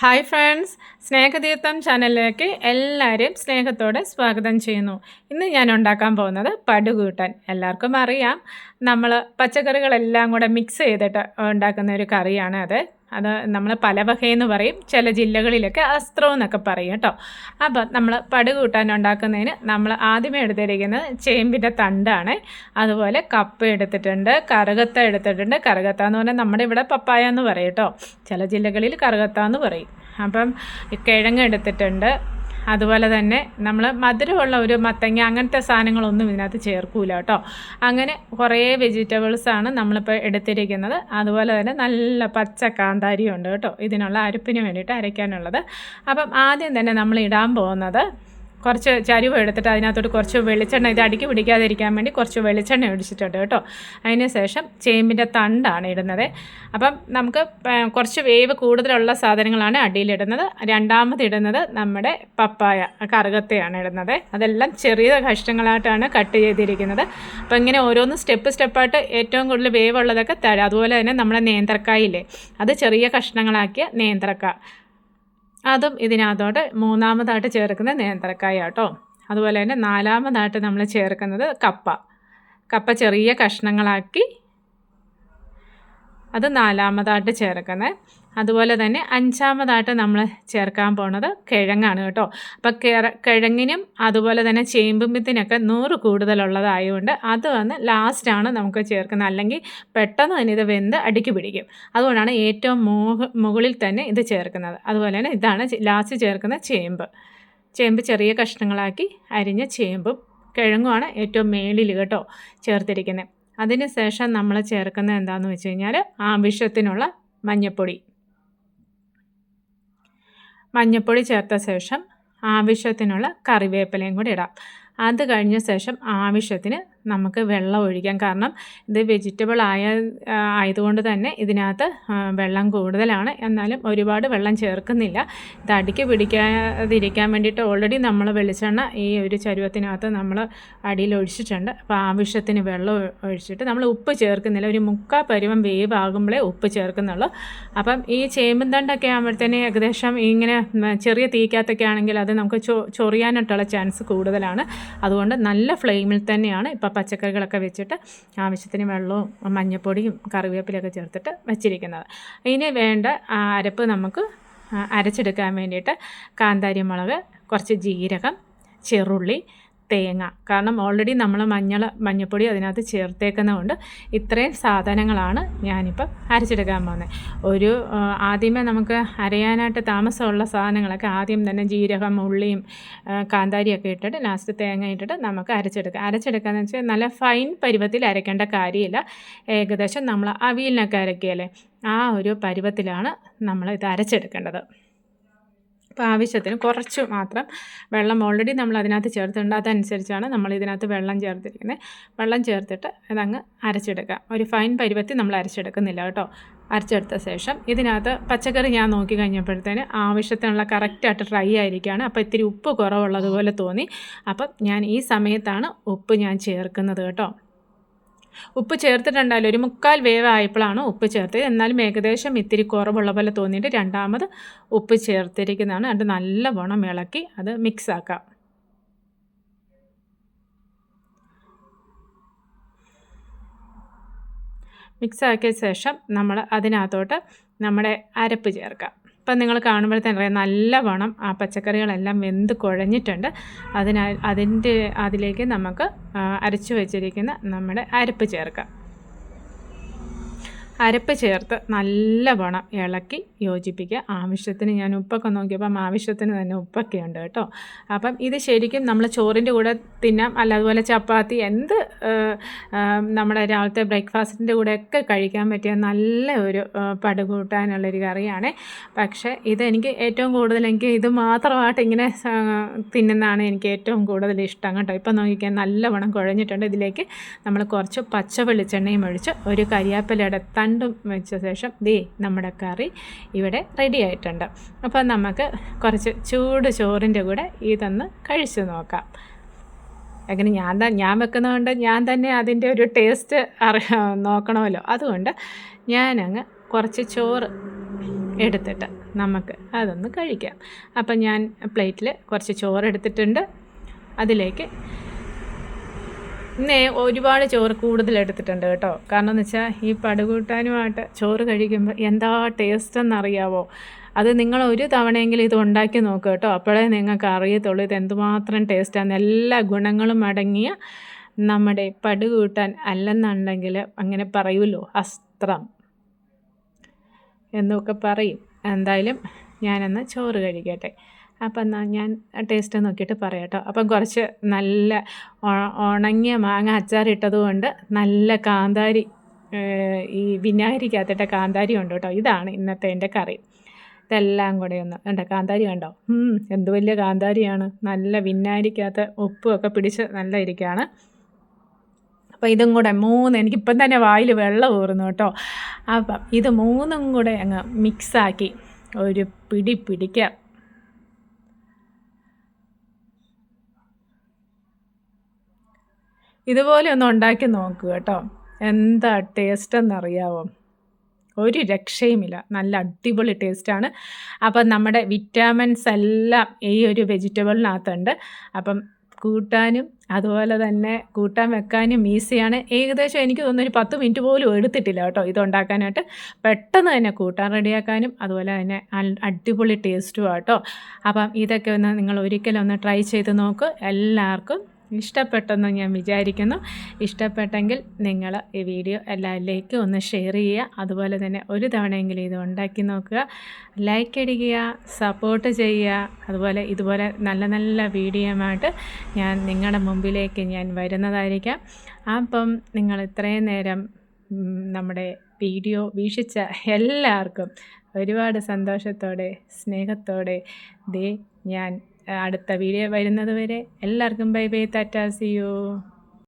Hi friends Snehatheertham ചാനലിലേക്ക് എല്ലാവരെയും സ്നേഹത്തോടെ സ്വാഗതം ചെയ്യുന്നു. ഇന്ന് ഞാൻ ഉണ്ടാക്കാൻ പോകുന്നത് പടുകൂട്ടൻ. എല്ലാവർക്കും അറിയാം. നമ്മൾ പച്ചക്കറികളെല്ലാം കൂടെ മിക്സ് ചെയ്തിട്ട് ഉണ്ടാക്കുന്ന ഒരു കറിയാണ് അത്. അത് നമ്മൾ പല വകയെന്ന് പറയും ചില ജില്ലകളിലൊക്കെ അസ്ത്രം എന്നൊക്കെ പറയും കേട്ടോ. അപ്പോൾ നമ്മൾ പടുകൂട്ടാൻ ഉണ്ടാക്കുന്നതിന് നമ്മൾ ആദ്യമേ എടുത്തിരിക്കുന്നത് ചേമ്പിന്റെ തണ്ടാണ്. അതുപോലെ കപ്പ എടുത്തിട്ടുണ്ട് കറുകത്ത എടുത്തിട്ടുണ്ട്. കറുകത്ത എന്ന് പറഞ്ഞാൽ നമ്മുടെ ഇവിടെ പപ്പായ എന്ന് പറയും കേട്ടോ. ചില ജില്ലകളിൽ കറുകത്ത എന്ന് പറയും. അപ്പം കിഴങ്ങ് എടുത്തിട്ടുണ്ട് അതുപോലെ തന്നെ നമ്മൾ മധുരമുള്ള ഒരു മത്തങ്ങ അങ്ങനത്തെ സാധനങ്ങളൊന്നും ഇതിനകത്ത് ചേർക്കൂല കേട്ടോ. അങ്ങനെ കുറേ വെജിറ്റബിൾസാണ് നമ്മളിപ്പോൾ എടുത്തിരിക്കുന്നത്. അതുപോലെ തന്നെ നല്ല പച്ച കാന്താരിയുണ്ട് കേട്ടോ. ഇതിനുള്ള അരുപ്പിന് വേണ്ടിയിട്ട് അരയ്ക്കാനുള്ളത്. അപ്പം ആദ്യം തന്നെ നമ്മൾ ഇടാൻ പോകുന്നത് കുറച്ച് ചരിവ് എടുത്തിട്ട് അതിനകത്തോട്ട് കുറച്ച് വെളിച്ചെണ്ണ ഇത് അടിക്ക് പിടിക്കാതിരിക്കാൻ വേണ്ടി കുറച്ച് വെളിച്ചെണ്ണ ഒഴിച്ചിട്ടുണ്ട് കേട്ടോ. അതിന് ശേഷം ചേമ്പിന്റെ തണ്ടാണ് ഇടുന്നത്. അപ്പം നമുക്ക് കുറച്ച് വേവ് കൂടുതലുള്ള സാധനങ്ങളാണ് അടിയിലിടുന്നത് രണ്ടാമത് ഇടുന്നത് നമ്മുടെ പപ്പായ കറുകത്തെയാണ് ഇടുന്നത്. അതെല്ലാം ചെറിയ കഷ്ണങ്ങളായിട്ടാണ് കട്ട് ചെയ്തിരിക്കുന്നത്. അപ്പം ഇങ്ങനെ ഓരോന്ന് സ്റ്റെപ്പ് സ്റ്റെപ്പായിട്ട് ഏറ്റവും കൂടുതൽ വേവ് ഉള്ളതൊക്കെ തരാം. അതുപോലെ തന്നെ നമ്മുടെ നേന്ത്രക്കായില്ലേ അത് ചെറിയ കഷ്ണങ്ങളാക്കിയ നേന്ത്രക്ക. അതും ഇതിനകത്തോട്ട് മൂന്നാമതായിട്ട് ചേർക്കുന്നത് നേന്ത്രക്കായ കേട്ടോ അതുപോലെ തന്നെ നാലാമതായിട്ട് നമ്മൾ ചേർക്കുന്നത് കപ്പ. കപ്പ ചെറിയ കഷ്ണങ്ങളാക്കി അത് നാലാമതായിട്ട് ചേർക്കുന്നത് അതുപോലെ തന്നെ അഞ്ചാമതായിട്ട് നമ്മൾ ചേർക്കാൻ പോണത് കിഴങ്ങാണ് കേട്ടോ. അപ്പോൾ കിഴങ്ങിനും അതുപോലെ തന്നെ ചേമ്പുമ്പത്തിനൊക്കെ നൂറ് കൂടുതലുള്ളതായതുകൊണ്ട് അത് വന്ന് ലാസ്റ്റാണ് നമുക്ക് ചേർക്കുന്നത്. അല്ലെങ്കിൽ പെട്ടെന്ന് തന്നെ ഇത് വെന്ത് അടുക്കി പിടിക്കും. അതുകൊണ്ടാണ് ഏറ്റവും മുകളിൽ തന്നെ ഇത് ചേർക്കുന്നത്. അതുപോലെ തന്നെ ഇതാണ് ലാസ്റ്റ് ചേർക്കുന്ന ചേമ്പ്. ചേമ്പ് ചെറിയ കഷ്ണങ്ങളാക്കി അരിഞ്ഞ ചേമ്പും കിഴങ്ങുമാണ് ഏറ്റവും മേളിൽ കേട്ടോ ചേർത്തിരിക്കുന്നത് അതിന് ശേഷം നമ്മൾ ചേർക്കുന്നത് എന്താണെന്ന് വെച്ച് കഴിഞ്ഞാൽ ആവശ്യത്തിനുള്ള മഞ്ഞൾപ്പൊടി മഞ്ഞൾപ്പൊടി ചേർത്ത ശേഷം ആവശ്യത്തിനുള്ള കറിവേപ്പിലയും കൂടി ഇടാം. അത് കഴിഞ്ഞ ശേഷം ആവശ്യത്തിന് നമുക്ക് വെള്ളം ഒഴിക്കാം. കാരണം ഇത് വെജിറ്റബിൾ ആയ ആയതുകൊണ്ട് തന്നെ ഇതിനകത്ത് വെള്ളം കൂടുതലാണ്. എന്നാലും ഒരുപാട് വെള്ളം ചേർക്കുന്നില്ല. ഇത് അടിക്ക് പിടിക്കാതിരിക്കാൻ വേണ്ടിയിട്ട് ഓൾറെഡി നമ്മൾ വെളിച്ചെണ്ണ ഈ ഒരു ചരുവത്തിനകത്ത് നമ്മൾ അടിയിൽ ഒഴിച്ചിട്ടുണ്ട്. അപ്പോൾ ആവശ്യത്തിന് വെള്ളം ഒഴിച്ചിട്ട് നമ്മൾ ഉപ്പ് ചേർക്കുന്നില്ല. ഒരു മുക്കാൽ പരുവം വേവ് ആകുമ്പോഴേ ഉപ്പ് ചേർക്കുന്നുള്ളൂ. അപ്പം ഈ ചേമ്പും തണ്ടൊക്കെ ആകുമ്പോഴത്തേന് ഏകദേശം ഇങ്ങനെ ചെറിയ തീക്കകത്തൊക്കെ ആണെങ്കിൽ അത് നമുക്ക് ചൊ ചൊറിയാനായിട്ടുള്ള ചാൻസ് കൂടുതലാണ്. അതുകൊണ്ട് നല്ല ഫ്ലെയിമിൽ തന്നെയാണ് ഇപ്പം പച്ചക്കറികളൊക്കെ വെച്ചിട്ട് ആവശ്യത്തിന് വെള്ളവും മഞ്ഞൾപ്പൊടിയും കറിവേപ്പിലൊക്കെ ചേർത്തിട്ട് വെച്ചിരിക്കുന്നത്. ഇനി വേണ്ട അരപ്പ് നമുക്ക് അരച്ചെടുക്കാൻ വേണ്ടിയിട്ട് കാന്താരി മുളക് കുറച്ച് ജീരകം ചെറുള്ളി തേങ്ങ. കാരണം ഓൾറെഡി നമ്മൾ മഞ്ഞൾ മഞ്ഞൾപ്പൊടി അതിനകത്ത് ചേർത്തേക്കുന്നതുകൊണ്ട് ഇത്രയും സാധനങ്ങളാണ് ഞാനിപ്പം അരച്ചെടുക്കാൻ പോകുന്നത്. ഒരു ആദ്യമേ നമുക്ക് അരയാനായിട്ട് താമസമുള്ള സാധനങ്ങളൊക്കെ ആദ്യം തന്നെ ജീരകം ഉള്ളിയും കാന്താരിയൊക്കെ ഇട്ടിട്ട് ലാസ്റ്റ് തേങ്ങ ഇട്ടിട്ട് നമുക്ക് അരച്ചെടുക്കാം. അരച്ചെടുക്കാന്ന് വെച്ചാൽ നല്ല ഫൈൻ പരുവത്തിൽ അരയ്ക്കേണ്ട കാര്യമില്ല. ഏകദേശം നമ്മൾ അവിയലിനൊക്കെ അരയ്ക്കുകയല്ലേ ആ ഒരു പരുവത്തിലാണ് നമ്മൾ ഇത് അരച്ചെടുക്കേണ്ടത്. അപ്പോൾ ആവശ്യത്തിന് കുറച്ച് മാത്രം വെള്ളം ഓൾറെഡി നമ്മൾ അതിനകത്ത് ചേർത്തിട്ടുണ്ട്. അതനുസരിച്ചാണ് നമ്മൾ ഇതിനകത്ത് വെള്ളം ചേർത്തിരിക്കുന്നത്. വെള്ളം ചേർത്തിട്ട് അതങ്ങ് അരച്ചെടുക്കാം ഒരു ഫൈൻ പരുവത്തിൽ നമ്മൾ അരച്ചെടുക്കുന്നില്ല കേട്ടോ. അരച്ചെടുത്ത ശേഷം ഇതിനകത്ത് പച്ചക്കറി ഞാൻ നോക്കി കഴിഞ്ഞപ്പോഴത്തേന് ആവശ്യത്തിനുള്ള കറക്റ്റായിട്ട് ഡ്രൈ ആയിരിക്കുകയാണ് അപ്പോൾ ഇത്തിരി ഉപ്പ് കുറവുള്ളതുപോലെ തോന്നി. അപ്പം ഞാൻ ഈ സമയത്താണ് ഉപ്പ് ഞാൻ ചേർക്കുന്നത് കേട്ടോ. ഉപ്പ് ചേർത്തിട്ടുണ്ടായാലും ഒരു മുക്കാൽ വേവായപ്പോഴാണ് ഉപ്പ് ചേർത്തത്. എന്നാലും ഏകദേശം ഇത്തിരി കുറവുള്ള പോലെ തോന്നിയിട്ട് രണ്ടാമത് ഉപ്പ് ചേർത്തിരിക്കുന്നതാണ്. അത് നല്ലവണ്ണം ഇളക്കി അത് മിക്സ് ആക്കാം. മിക്സ് ആക്കിയ ശേഷം നമ്മൾ അതിനകത്തോട്ട് നമ്മുടെ അരപ്പ് ചേർക്കാം. ഇപ്പം നിങ്ങൾ കാണുമ്പോഴത്തേന് അറിയാം വണം ആ പച്ചക്കറികളെല്ലാം വെന്ത് കുഴഞ്ഞിട്ടുണ്ട്. അതിനാൽ അതിന്റെ അതിലേക്ക് നമുക്ക് അരച്ചു വച്ചിരിക്കുന്ന നമ്മുടെ അരപ്പ് ചേർക്കാം. അരപ്പ് ചേർത്ത് നല്ല നല്ലവണ്ണം ഇളക്കി യോജിപ്പിക്കുക. ആവശ്യത്തിന് ഞാൻ ഉപ്പൊക്കെ നോക്കിയപ്പം ആവശ്യത്തിന് തന്നെ ഉപ്പൊക്കെ ഉണ്ട് കേട്ടോ. അപ്പം ഇത് ശരിക്കും നമ്മൾ ചോറിന്റെ കൂടെ തിന്നാം അല്ല അതുപോലെ ചപ്പാത്തി എന്ത് നമ്മുടെ രാവിലത്തെ ബ്രേക്ക്ഫാസ്റ്റിന്റെ ഒക്കെ കഴിക്കാൻ പറ്റിയ നല്ല ഒരു പടുകൂട്ടാനുള്ളൊരു കറിയാണ്. പക്ഷേ ഇതെനിക്ക് ഏറ്റവും കൂടുതൽ എനിക്ക് ഇത് മാത്രമായിട്ട് ഇങ്ങനെ തിന്നുന്നതാണ് എനിക്ക് ഏറ്റവും കൂടുതൽ ഇഷ്ടം കേട്ടോ. ഇപ്പം നോക്കിക്കാൻ നല്ലവണ്ണം കുഴഞ്ഞിട്ടുണ്ട്. ഇതിലേക്ക് നമ്മൾ കുറച്ച് പച്ച വെളിച്ചെണ്ണയും ഒഴിച്ച് ഒരു കരിയാപ്പിലയുടെ രണ്ടും വെച്ച ശേഷം ദേ നമ്മുടെ കറി ഇവിടെ റെഡി ആയിട്ടുണ്ട്. അപ്പോൾ നമുക്ക് കുറച്ച് ചൂട് ചോറിന്റെ കൂടെ ഇതൊന്ന് കഴിച്ചു നോക്കാം. അങ്ങനെ ഞാൻ ഞാൻ വെക്കുന്നതുകൊണ്ട് ഞാൻ തന്നെ അതിന്റെ ഒരു ടേസ്റ്റ് അറി നോക്കണമല്ലോ. അതുകൊണ്ട് ഞാനങ്ങ് കുറച്ച് ചോറ് എടുത്തിട്ട് നമുക്ക് അതൊന്ന് കഴിക്കാം. അപ്പം ഞാൻ പ്ലേറ്റിൽ കുറച്ച് ചോറ് എടുത്തിട്ടുണ്ട്. അതിലേക്ക് ഇന്നേ ഒരുപാട് ചോറ് കൂടുതൽ എടുത്തിട്ടുണ്ട് കേട്ടോ. കാരണം എന്ന് വെച്ചാൽ ഈ പടുകൂട്ടാനുമായിട്ട് ചോറ് കഴിക്കുമ്പോൾ എന്താ ടേസ്റ്റ് എന്നറിയാവോ? അത് നിങ്ങൾ ഒരു തവണയെങ്കിലും ഇത് ഉണ്ടാക്കി നോക്കുക കേട്ടോ. അപ്പോഴേ നിങ്ങൾക്ക് അറിയത്തുള്ളൂ ഇത് എന്തുമാത്രം ടേസ്റ്റാണ് എല്ലാ ഗുണങ്ങളും അടങ്ങിയ നമ്മുടെ പടുകൂട്ടാൻ അല്ലെന്നുണ്ടെങ്കിൽ അങ്ങനെ പറയുമല്ലോ അസ്ത്രം. എന്നൊക്കെ പറയും. എന്തായാലും ഞാനെന്ന് ചോറ് കഴിക്കട്ടെ. അപ്പം എന്നാൽ ഞാൻ ടേസ്റ്റ് നോക്കിയിട്ട് പറയാം കേട്ടോ അപ്പം കുറച്ച് നല്ല ഉണങ്ങിയ മാങ്ങ അച്ചാറിട്ടത് കൊണ്ട് നല്ല കാന്താരി ഈ വിനാഗിരിക്കകത്തിട്ട കാന്താരി ഉണ്ട് കേട്ടോ. ഇതാണ് ഇന്നത്തെ എന്റെ കറി. ഇതെല്ലാം കൂടെ ഒന്ന് കണ്ടോ? കാന്താരി കണ്ടോ? എന്ത് വലിയ കാന്താരിയാണ്. നല്ല വിന്നാരിക്കകത്ത് ഉപ്പും ഒക്കെ പിടിച്ച് നല്ല ഇരിക്കുകയാണ് അപ്പോൾ ഇതും കൂടെ മൂന്ന് എനിക്കിപ്പം തന്നെ വായിൽ വെള്ളം ഊറുന്നു കേട്ടോ. അപ്പം ഇത് മൂന്നും കൂടെ അങ്ങ് മിക്സാക്കി ഒരു പിടി പിടിക്കാം. ഇതുപോലെ ഒന്ന് ഉണ്ടാക്കി നോക്കുക കേട്ടോ. എന്താ ടേസ്റ്റ് എന്നറിയാവോ ഒരു രക്ഷയുമില്ല. നല്ല അടിപൊളി ടേസ്റ്റാണ്. അപ്പം നമ്മുടെ വിറ്റാമിൻസ് എല്ലാം ഈ ഒരു വെജിറ്റബിളിനകത്തുണ്ട്. അപ്പം കൂട്ടാനും അതുപോലെ തന്നെ കൂട്ടാൻ വെക്കാനും ഈസിയാണ്. ഏകദേശം എനിക്ക് തോന്നുന്നു ഒരു പത്ത് മിനിറ്റ് പോലും എടുത്തിട്ടില്ല കേട്ടോ ഇത് ഉണ്ടാക്കാനായിട്ട് പെട്ടെന്ന് തന്നെ കൂട്ടാൻ റെഡിയാക്കാനും അതുപോലെ തന്നെ അടിപൊളി ടേസ്റ്റും ആട്ടോ അപ്പം ഇതൊക്കെ ഒന്ന് നിങ്ങൾ ഒരിക്കലും ഒന്ന് ട്രൈ ചെയ്ത് നോക്ക്. എല്ലാവർക്കും ഇഷ്ടപ്പെട്ടെന്ന് ഞാൻ വിചാരിക്കുന്നു. ഇഷ്ടപ്പെട്ടെങ്കിൽ നിങ്ങൾ ഈ വീഡിയോ എല്ലാവരിലേക്കും ഒന്ന് ഷെയർ ചെയ്യുക. അതുപോലെ തന്നെ ഒരു തവണയെങ്കിലും ഇത് ഉണ്ടാക്കി നോക്കുക. ലൈക്ക് അടിക്കുക സപ്പോർട്ട് ചെയ്യുക. അതുപോലെ ഇതുപോലെ നല്ല നല്ല വീഡിയോയുമായിട്ട് ഞാൻ നിങ്ങളുടെ മുമ്പിലേക്ക് ഞാൻ വരുന്നതായിരിക്കാം. അപ്പം നിങ്ങൾ ഇത്രയും നേരം നമ്മുടെ വീഡിയോ വീക്ഷിച്ച എല്ലാവർക്കും ഒരുപാട് സന്തോഷത്തോടെ സ്നേഹത്തോടെ ദേ ഞാൻ അടുത്ത വീഡിയോ വരുന്നത് വരെ എല്ലാവർക്കും bye bye tata see you.